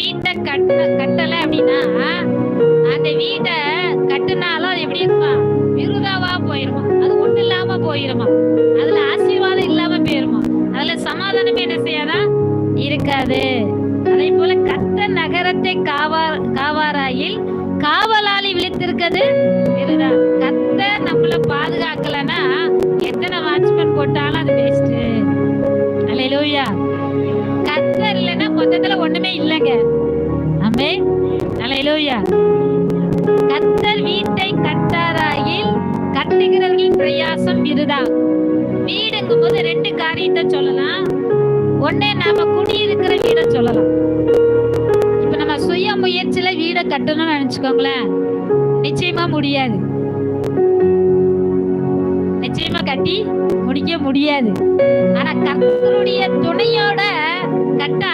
வீட்டை கட்ட கட்டல அப்படின்னா அந்த வீட்டை கட்டுனாலும் அது எப்படி இருக்குமா? விருதாவா போயிருமா? அது ஒண்ணு இல்லாம போயிருமா? அதுல ஆசீர்வாதம் இல்லாம போயிருமா? அதுல சமாதானமே என்ன செய்யாதா? இருக்காது. அதே போல கத்த நகரத்தை காவார் காவாராயில் காவலாளி விழித்திருக்கிறது விருதா. கத்த நம்மள பாதுகாக்கலன்னா ஒண்ணுமே அமே ஆமே கத்தர் வீட்டை கட்டாராயில் கட்டுகிறவர்களின் பிரயாசம் இருதா வீடுங்கும் போது ரெண்டு காரியத்தை சொல்லலாம். ஒன்னே நாம குடியிருக்கிற வீட சொல்லலாம். இப்ப நம்ம சுய முயற்சியில வீடை கட்டணும்னு நினைச்சுக்கோங்களேன். நிச்சயமா முடியாது. நிச்சயமா கட்டி முடிக்க முடியாது. ஆனா கர்த்தருடைய துணையோட கட்ட